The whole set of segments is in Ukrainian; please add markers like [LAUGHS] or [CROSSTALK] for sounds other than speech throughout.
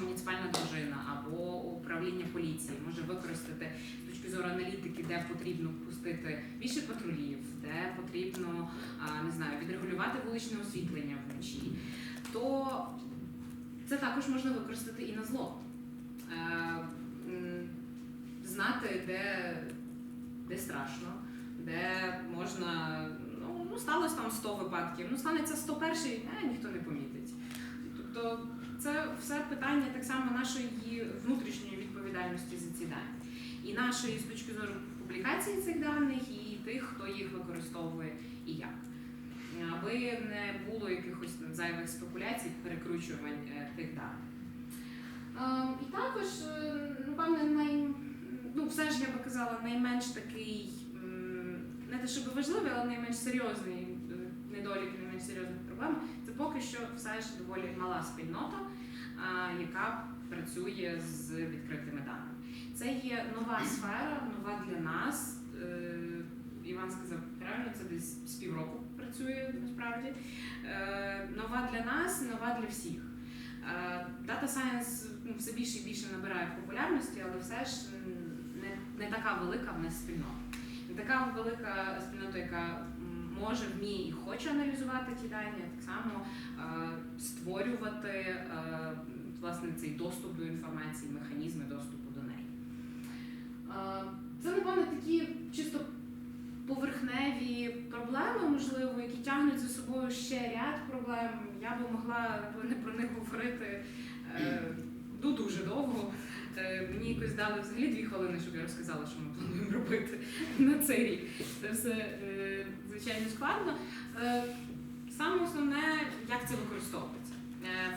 муніципальна дружина або управління поліції може використати з точки зору аналітики, де потрібно пустити більше патрулів, де потрібно не знаю, відрегулювати вуличне освітлення вночі, то це також можна використати і на зло. Е, знати, де, де страшно, де можна. Ну, ну сталося там 100 випадків, ну станеться 101, е, ніхто не помітить. Тобто це все питання так само нашої внутрішньої відповідальності за ці дані. І нашої з точки зору публікації цих даних, і тих, хто їх використовує і як. Аби не було якихось там зайвих спекуляцій, перекручувань е, тих даних. Е, І також, е, напевне, най, ну, все ж я би казала, найменш такий, не те, щоб важливий, але найменш серйозний недолік, найменш серйозна проблема, це поки що все ж доволі мала спільнота, яка працює з відкритими даними. Це є нова сфера, нова для нас. Е, Іван сказав, правильно, це десь з півроку працює насправді. Е, Нова для нас, нова для всіх. Е, Data Science ну, все більше і більше набирає популярності, але все ж не, не така велика в нас спільнота. Не така велика спільнота, яка може, вміє і хоче аналізувати ті дані, а так само е, створювати е, власне цей доступ до інформації, механізми доступу до неї. Е, Це, напевно, такі чисто поверхневі проблеми, можливо, які тягнуть за собою ще ряд проблем. Я би могла напевне про них говорити е, ну, дуже довго. Е, Мені якось дали взагалі дві хвилини, щоб я розказала, що ми плануємо робити [LAUGHS] на цей рік. Це все е, звичайно складно. Е, Саме основне, як це використовується.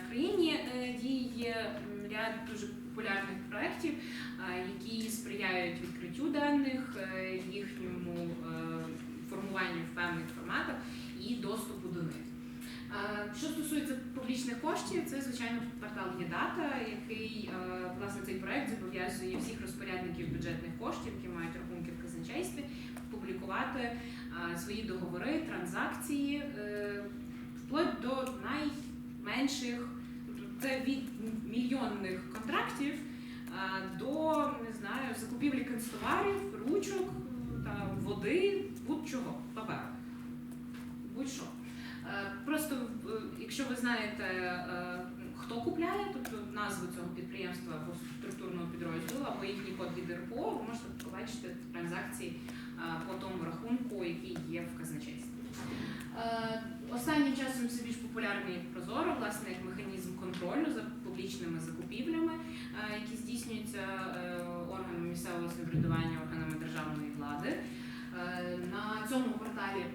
В країні діє ряд дуже популярних проєктів, які сприяють відкриттю даних, їхньому формуванню в певних форматах і доступу до них. Е, Що стосується публічних коштів, це звичайно портал ЄДАТА, який е, власне цей проект зобов'язує всіх розпорядників бюджетних коштів, які мають рахунки в казначействі, публікувати е, свої договори, транзакції, е, вплоть до найменших, це від мільйонних контрактів до не знаю, закупівлі канцтоварів, ручок, та води, будь-чого, паперу. Будь-що. Е, Просто е, якщо ви знаєте, е, хто купляє, тобто назву цього підприємства або структурного підрозділу, або їхній код від РПО, ви можете побачити транзакції по тому рахунку, який є в казначействі. Останнім часом все більш популярний Прозоро, власне, як механізм контролю за публічними закупівлями, які здійснюються органами місцевого самоврядування, органами державної влади. На цьому порталі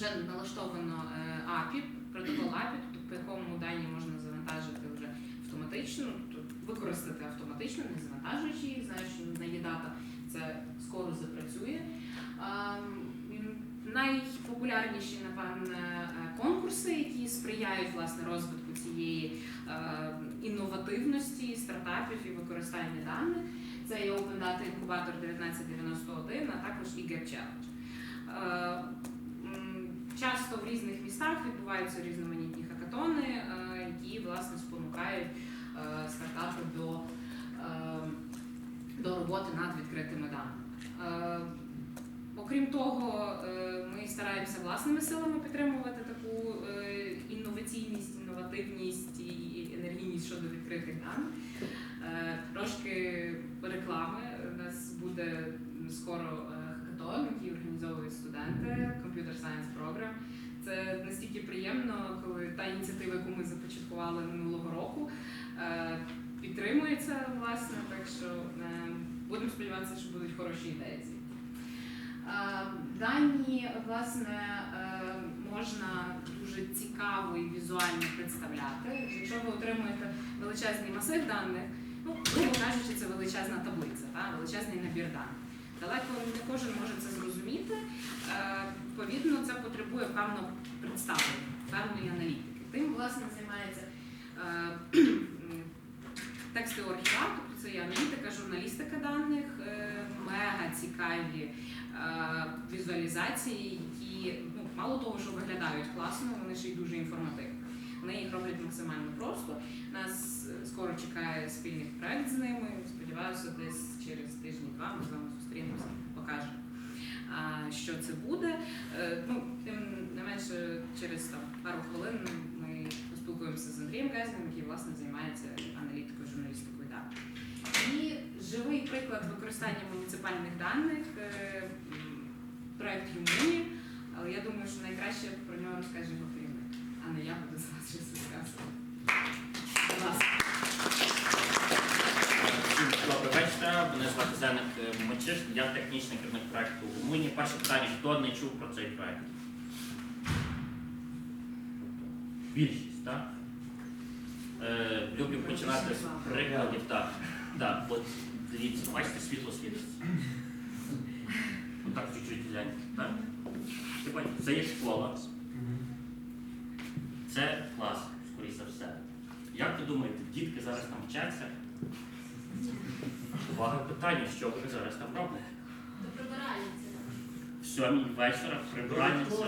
вже налаштовано е, API, протокол API, тобто по якому дані можна завантажити вже автоматично, тобто використати автоматично, не завантажуючи їх. Знаю, що на ЄДАТА це скоро запрацює. Ем, Найпопулярніші, напевне, е, конкурси, які сприяють власне розвитку цієї е, інновативності стартапів і використання даних. Це є Open Data Incubator 1991, а також і Gap Challenge. Часто в різних містах відбуваються різноманітні хакатони, е, які власне спонукають е, стартапи до, е, до роботи над відкритими даними. Окрім того, ми стараємося власними силами підтримувати таку інноваційність, інновативність і енергійність щодо відкритих даних. Трошки реклами. У нас буде скоро хакатон, який організовують студенти, Computer Science Program. Це настільки приємно, коли та ініціатива, яку ми започаткували минулого року, е, підтримується власне. Так що е, будемо сподіватися, що будуть хороші ідеї. Е, Дані власне можна дуже цікаво і візуально представляти. Якщо ви отримуєте величезний масив даних, ну грубо кажучи, це величезна таблиця, та, величезний набір даних. Далеко не кожен може це зрозуміти. Е, Відповідно, це потребує певного представлення, певної аналітики. Тим власне займається е, текстовий архівар, тобто це є аналітика, журналістика даних, е, мега цікаві візуалізації, які ну, мало того, що виглядають класно, вони ще й дуже інформативні. Вони їх роблять максимально просто. Нас скоро спільний проект з ними. Сподіваюся, десь через тижні-два ми з вами зустрінемося, покажемо, що це буде. Е, Ну, тим не менше, через там, пару хвилин ми поспілкуємося з Андрієм Гезним, який власне займається аналітикою, журналістикою даних. І живий приклад використання муніципальних даних е, м, проект Юмуні, але я думаю, що найкраще про нього розкаже його а не я буду з вас щось розказувати. Будь ласка. Мене звати Зеник Мочиш, я технічний керівник проекту Румунії. Перше питання, хто не чув про цей проект? Більшість, так? Е, люблю починати з прикладів. Так, так, от дивіться, бачите, світло світиться. Отак чуть-чуть гляньте, так? Це є школа. Це клас, скоріше за все. Як ви думаєте, дітки зараз там вчаться? Увага питання, що вони зараз там роблять? До прибиральниці. В сьомій вечора прибиральниця.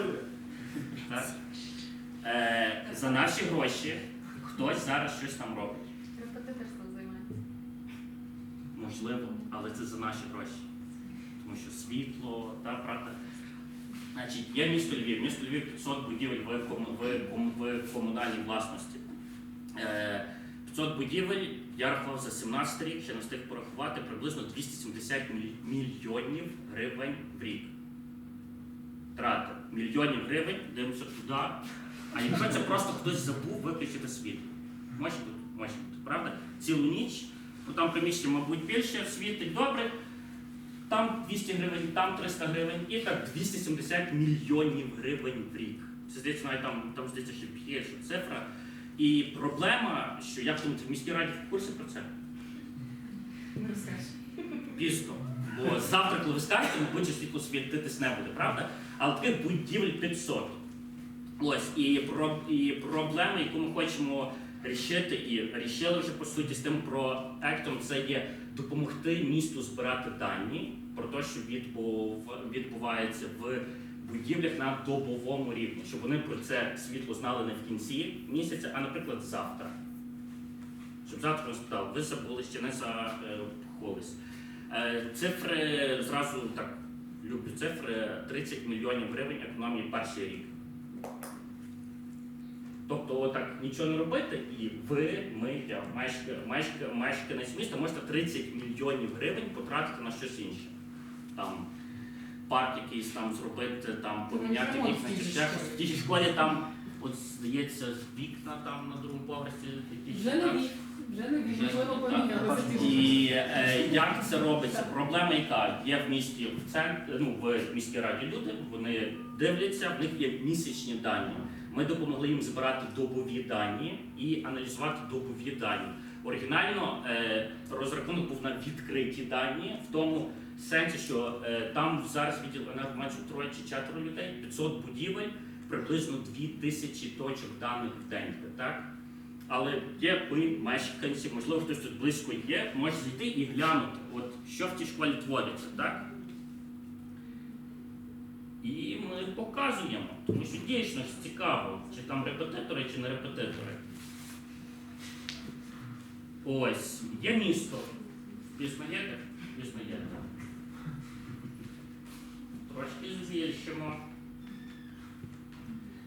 Так? Е, за наші гроші хтось зараз щось там робить. Репетиторством займається. Можливо, але це за наші гроші. Тому що світло, та, правда. Значить, є місто Львів. Місто Львів 500 будівель в, кому- в, кому- в комунальній власності. Е, 500 будівель, я рахував за 17 рік, ще не встиг порахувати, приблизно 270 міль- мільйонів гривень в рік. Трати. Мільйонів гривень, дивимося туди. А якщо це просто хтось забув виключити світло. Може бути, може бути, правда? Цілу ніч, ну там приміщення, мабуть, більше, світить добре. Там 200 гривень, там 300 гривень, і так 270 мільйонів гривень в рік. Це здається, навіть там, там здається, ще більше цифра. І проблема, що як думаєте, в міській раді в курсі про це? Не розкажеш. Пізно. Бо завтра, коли ви скажете, мабуть, світло світитись не буде, правда? Але таких будівель 500. Ось, і, про, і проблема, яку ми хочемо рішити, і рішили вже по суті з тим проектом, це є допомогти місту збирати дані про те, що відбув, відбувається в будівлях на добовому рівні, щоб вони про це світло знали не в кінці місяця, а, наприклад, завтра. Щоб завтра не спитали, ви забули ще не заховись. Е, Цифри зразу так люблю цифри 30 мільйонів гривень економії перший рік. Тобто, отак нічого не робити, і ви, ми, я, мешка, мешка, мешканець міста, можете 30 мільйонів гривень потратити на щось інше. Там парк якийсь там зробити, там поміняти ремонт вікна чи ще щось. В тій школі там, от здається, вікна там на другому поверсі. якісь Вже там. нові, вже нові, Вже можливо, нові, помінялися ті ж. І е, як це робиться? Проблема яка є в місті в центрі, ну в міській раді люди, вони дивляться, в них є місячні дані. Ми допомогли їм збирати добові дані і аналізувати добові дані. Оригінально е, розрахунок був на відкриті дані в тому сенсі, що е, там зараз відділ енергоменше троє чи четверо людей, 500 будівель, приблизно 2000 точок даних в день. Так? Але є ми, мешканці, можливо, хтось тут близько є, може зайти і глянути, от що в цій школі твориться, так? І ми показуємо, тому що дійсно ж цікаво, чи там репетитори, чи не репетитори. Ось, є місто. Пізнаєте? Пізнаєте. Збільшимо.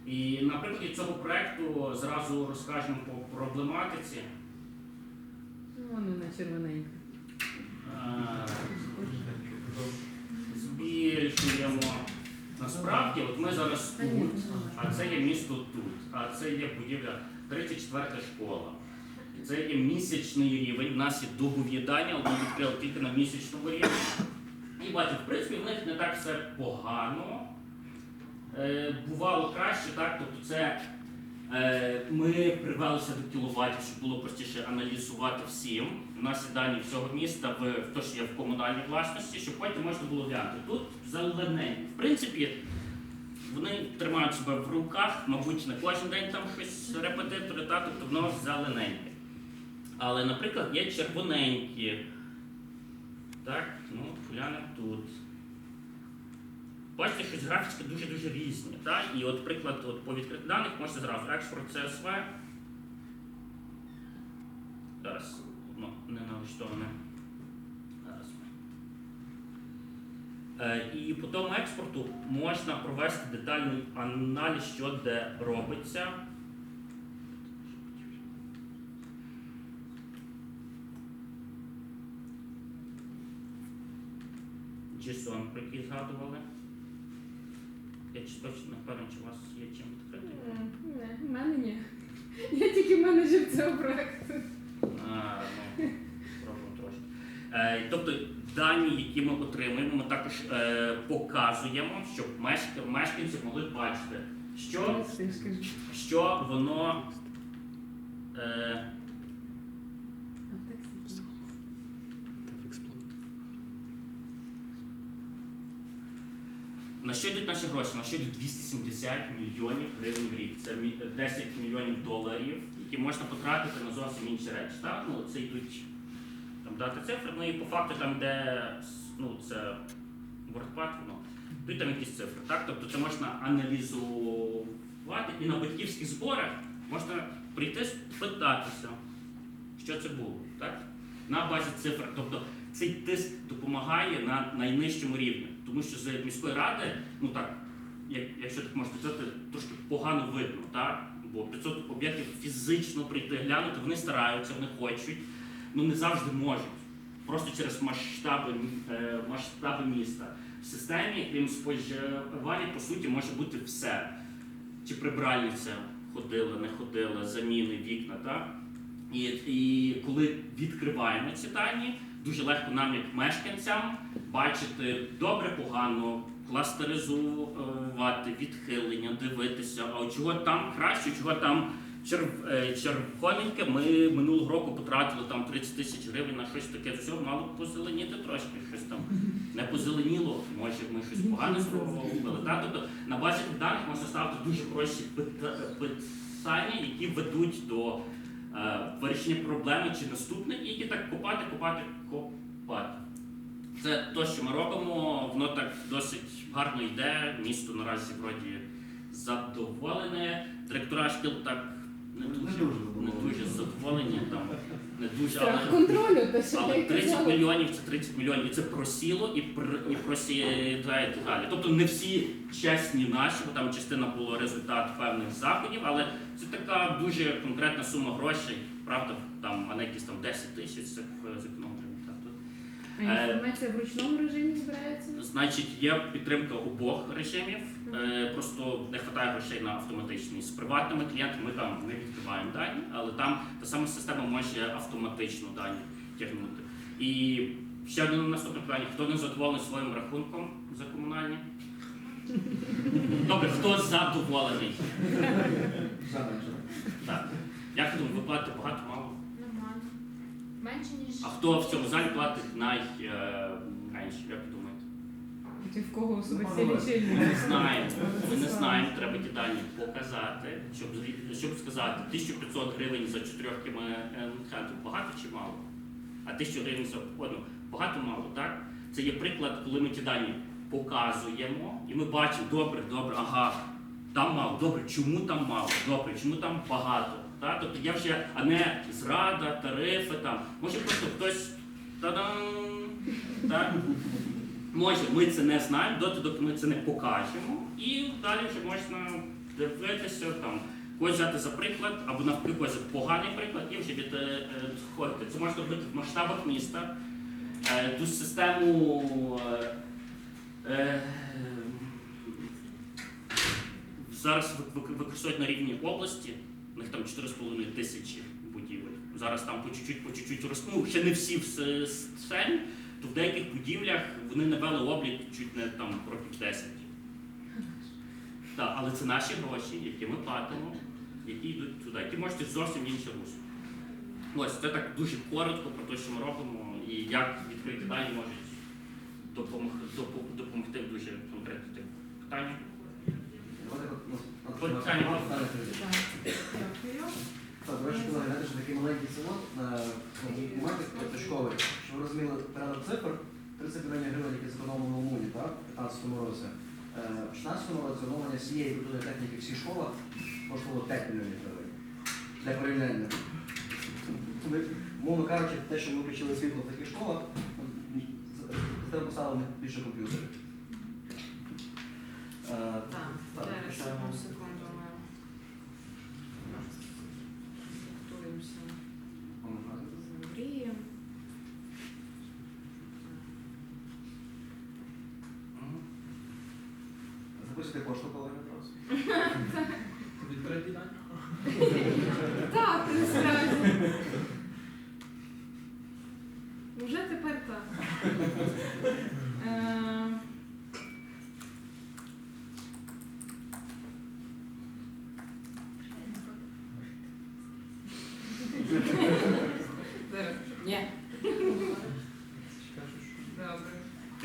І на прикладі цього проекту зразу розкажемо по проблематиці. Ну, Вони на червоненько. Е, Збільшуємо. Насправді, от ми зараз тут, а це є місто тут, а це є будівля 34 школа. Це є місячний рівень. У нас є добові дані, але відкрили тільки на місячному рівні. І в принципі, в них не так все погано. Е, бувало краще, так? Тобто це е, ми привелися до кіловатів, щоб було простіше аналізувати всім. У нас є дані всього міста в в те, що є в комунальній власності, щоб потім можна було глянути. Тут зелененько. В принципі, вони тримають себе в руках, мабуть, не кожен день там щось репетитори, так? тобто воно зелененьке. Але, наприклад, є червоненькі. Так, ну, глянемо тут. Бачите, щось графічки дуже-дуже різні. Так? І от приклад от, по відкритих даних можете зразу експорт CSV. Зараз. Ну, не налаштоване. Е, І по тому експорту можна провести детальний аналіз, що де робиться. Про який згадували. Я чи точно не впевнений, чи у вас є чим відкрити. Не, в мене ні. Я тільки менеджер цього проекту. А, ну, спробуємо трошки. Е, тобто дані, які ми отримуємо, ми також е, показуємо, щоб мешк- мешканці могли бачити, що, що воно. Е, на що йдуть наші гроші? На що йдуть 270 мільйонів гривень в рік. Це 10 мільйонів доларів, які можна потратити на зовсім інші речі. Так? Ну, це йдуть там дати цифри, ну і по факту там, де ну, це WordPad, воно. Тут там якісь цифри, так? Тобто це можна аналізувати і на батьківських зборах можна прийти спитатися, що це було, так? На базі цифр. Тобто цей тиск допомагає на найнижчому рівні. Тому що з міської ради, ну так, як, якщо так можна сказати, трошки погано видно, так? Бо 500 об'єктів фізично прийти глянути, вони стараються, вони хочуть, ну не завжди можуть. Просто через масштаби, е, масштаби міста. В системі, крім споживання, по суті, може бути все. Чи прибральниця ходила, не ходила, заміни, вікна, так? І, і коли відкриваємо ці дані, дуже легко нам, як мешканцям, бачити добре, погано, кластеризувати, відхилення, дивитися, а чого там краще, чого там черв- е, червоненьке. Ми минулого року потратили там 30 тисяч гривень на щось таке, все мало позеленіти трошки, щось там не позеленіло, може ми щось погане зробили. Тобто на базі даних можна ставити дуже прості пита- питання, які ведуть до вирішення проблеми чи наступних, і які так копати, копати, копати. Це те, що ми робимо, воно так досить гарно йде. Місто наразі вроді задоволене. Директора шкіл так не Не дуже, не дуже задоволені, там не дуже, але, контролю, але 30 казала. мільйонів це 30 мільйонів. І це просіло і, пр, і просідає далі. Тобто не всі чесні наші, бо там частина було результат певних заходів, але це така дуже конкретна сума грошей, правда, там, а не якісь там 10 тисяч це тут А інформація в ручному режимі збирається? Значить, є підтримка обох режимів. Е, просто не вистачає грошей на автоматичний. З приватними клієнтами ми там не відкриваємо дані, але там та сама система може автоматично дані тягнути. І ще одне наступне питання: хто не задоволений своїм рахунком за комунальні? Добре, хто задоволений? Так. Як ти думаєш, ви платите багато, мало? Нормально. Менше, ніж. А хто в цьому залі платить найменше? Як ви думаєте? Чи в кого особисті Ну, лічильні? Ми не знаємо. Ми не знаємо, треба ті дані показати, щоб, зві- щоб сказати, 1500 гривень за 4 км багато чи мало? А 1000 гривень за одну багато мало, так? Це є приклад, коли ми ті дані показуємо, і ми бачимо, добре, добре, ага, там мало, добре, чому там мало, добре, чому там багато. Так? Тобто я вже, а не зрада, тарифи там. Може просто хтось та-дам, так? Може, ми це не знаємо, доти, доки ми це не покажемо, і далі вже можна дивитися, там, когось взяти за приклад, або навпаки за поганий приклад, і вже від, е, відходити. Це можна робити в масштабах міста. Е, Ту систему е, е, зараз вик- вик- використовують на рівні області, у них там 4,5 тисячі будівель. Зараз там по чуть-чуть, по чуть-чуть ростуть. Ну, ще не всі в с- то в деяких будівлях вони навели облік чуть не там років 10. Так, але це наші гроші, які ми платимо, які йдуть туди, які можуть зовсім інше русло. Ось це так дуже коротко про те, що ми робимо, і як відкриті дані можуть допомогти, в дуже конкретних питаннях. Питання. Так, до речі, знаєте, що такий маленький село на математик точковий, що ви розуміли порядок цифр, 30 мільйонів гривень, які зекономлено в Умуні, так, в 15 році. Е, В 16 році оновлення всієї культурної техніки всіх школах коштувало 5 мільйонів гривень. Для порівняння. Ми Умовно кажучи, те, що ми включили світло в таких школах, це поставили більше комп'ютерів. Е, Так, Так, зараз включаємо. одну секунду ми готуємося кажучи. з Андрієм. Мгм. Записуйте пошту, колеги, просто.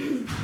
Mm-hmm.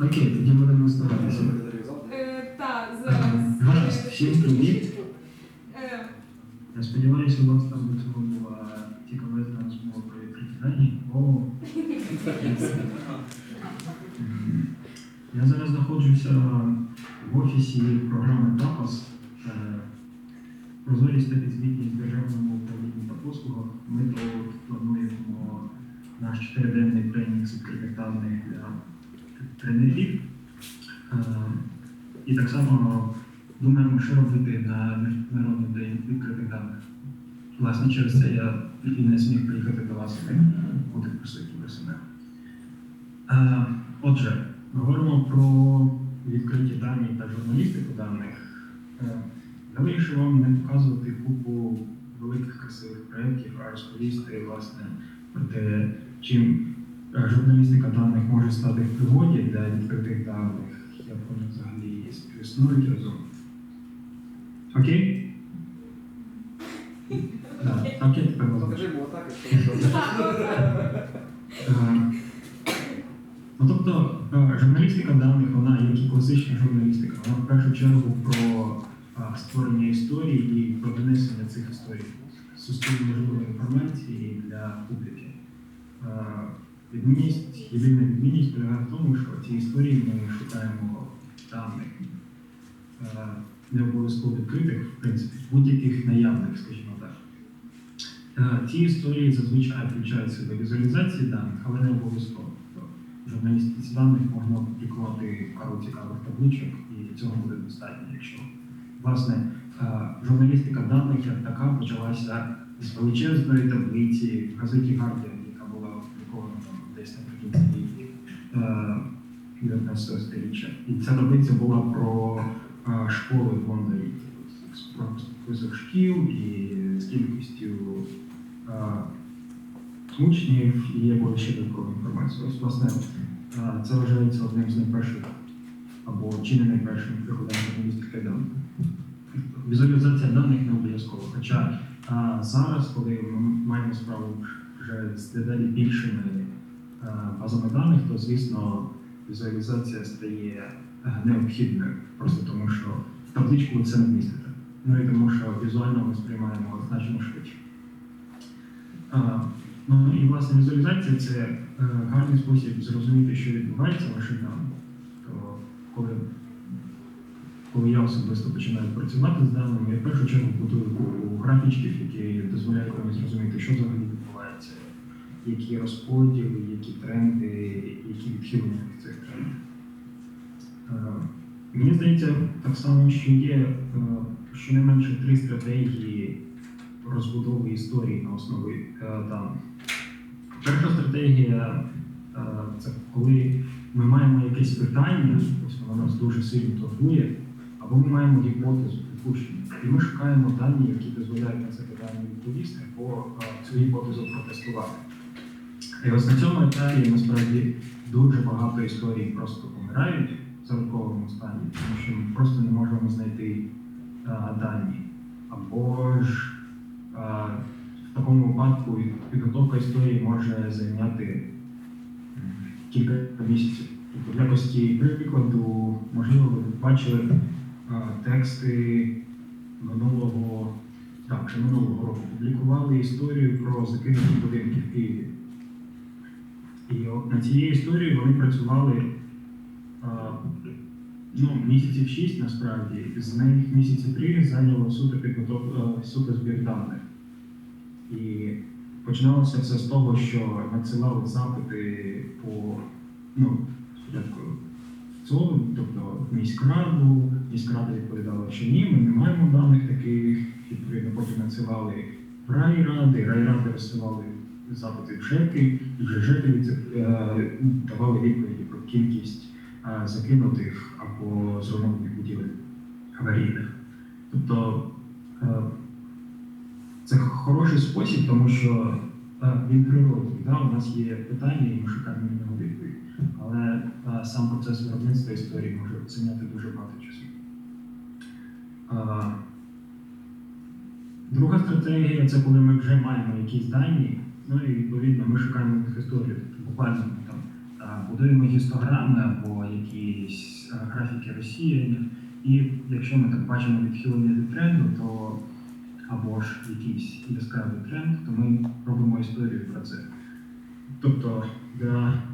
Окей, тоді будемо старатися. е, Так, зараз. Гаразд, всім привіт. Е, Я сподіваюся, у вас там до цього була цікавезна розмова про відкриті дані. Я зараз знаходжуся в офісі програми ТАПАС. Е, Прозорість та підзвітність державному управлінні та послугах. Ми тут плануємо наш чотириденний тренінг з відкритих даних для тренерів. Е, І так само думаємо, що робити на Міжнародний день відкритих даних. Власне, через це я і не зміг приїхати до вас бути присутнім себе. Е, Отже, говоримо про відкриті дані та журналістику даних. Я вирішив вам не показувати купу великих красивих проєктів, а розповісти власне про те, чим е, журналістика даних може стати в пригоді для відкритих даних, як вони взагалі співіснують разом. Окей? Так, окей, тепер можна. Покажи, бо [LAUGHS] так, якщо Е, Ну, тобто, е, журналістика даних, вона, як і класична журналістика, вона в першу чергу про створення історій і про донесення цих історій суспільно важливої інформації для публіки. Відмінність, єдина відмінність полягає в тому, що ці історії ми шукаємо даних. Е, Не обов'язково відкритих, в принципі, будь-яких наявних, скажімо так. Ці історії зазвичай включають себе візуалізації даних, але не обов'язково. Тобто В журналістиці даних можна опублікувати пару цікавих табличок, і цього буде достатньо. Якщо власне е, журналістика даних як така почалася з величезної таблиці в газеті Guardian, яка була опублікована десь наприкінці е, 19 століття. І ця таблиця була про е, школи в Лондоні, про список шкіл і з кількістю е, учнів і якою ще додаткову інформацію. Ось, власне, е, це вважається одним з найперших або чи не найпершим приходом журналістики даних. Візуалізація даних не обов'язково. Хоча е, зараз, коли ми маємо справу вже з дедалі більшими базами даних, то звісно візуалізація стає необхідною, просто тому що в табличку це не вмістите. Ну і тому що візуально ми сприймаємо значно швидше. А, ну і власне візуалізація це е, гарний спосіб зрозуміти, що відбувається в ваших даних. То коли, коли я особисто починаю працювати з даними, я в першу чергу купу графічків, які дозволяють мені зрозуміти, що взагалі відбувається, які розподіли, які тренди, які відхилення від цих трендів. Е, Мені здається, так само, що є е, щонайменше три стратегії розбудови історії на основі е, даних. Перша стратегія це коли ми маємо якесь питання, ось воно нас дуже сильно турбує, або ми маємо гіпотезу, припущення. І ми шукаємо дані, які дозволяють на це питання відповісти або цю гіпотезу протестувати. І ось на цьому етапі насправді дуже багато історій просто помирають в зародковому стані, тому що ми просто не можемо знайти а, дані. Або ж а, в такому випадку підготовка історії може зайняти кілька місяців. Тобто якості прикладу, можливо, ви бачили тексти минулого, так, ще минулого року публікували історію про закинуті будинки в Києві. І от на цій історії вони працювали ну, місяців шість насправді. З них місяці три зайняло суто підготовка суто збір даних. І починалося все з того, що надсилали запити по ну, спочатку в тобто міськраду, міськрада відповідала, що ні, ми не маємо даних таких, відповідно, потім надсилали райради, райради розсилали запити в ЖЕКи, і вже ЖЕКи е, давали відповіді про кількість е, закинутих або зруйнованих будівель аварійних. Тобто е, це хороший спосіб, тому що він природний. Да? У нас є питання, і ми шукаємо на нього відповідь. Але е, сам процес виробництва історії може зайняти дуже багато часу. Е, Друга стратегія це коли ми вже маємо якісь дані, ну і відповідно ми шукаємо історію. Тобто буквально там е, будуємо гістограми або якісь графіки розсіяння. І якщо ми так бачимо відхилення від тренду, то або ж якийсь яскравий тренд, то ми робимо історію про це. Тобто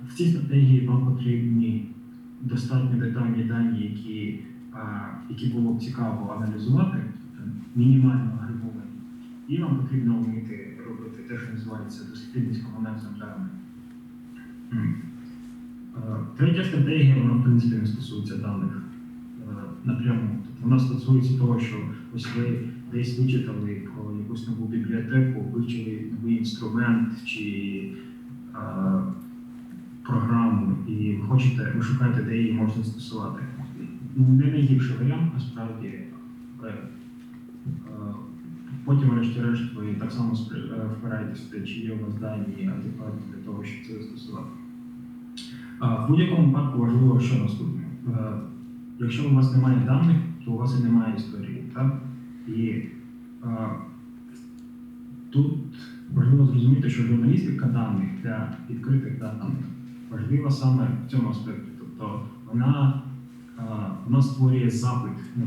в цій стратегії вам потрібні достатньо детальні дані, які, які було б цікаво аналізувати, тобто мінімально агреговані. І вам потрібно вміти робити те, що називається дослідницьким аналізом даних. Е, Третя стратегія, вона в принципі не стосується даних е, напряму. Тобто вона стосується того, що ось ви десь вичитали про якусь нову бібліотеку, вивчили новий інструмент чи е, програму, і ви хочете, ви шукаєте, де її можна застосувати. Не найгірший варіант, насправді. е, Потім, врешті-решт, ви так само е, в те, чи є у вас дані адекватні для того, щоб це застосувати. В будь-якому випадку важливо, що наступне. Е, Якщо у вас немає даних, то у вас і немає історії. Так? І а, тут важливо зрозуміти, що журналістика даних для відкритих даних важлива саме в цьому аспекті. Тобто вона, вона створює запит на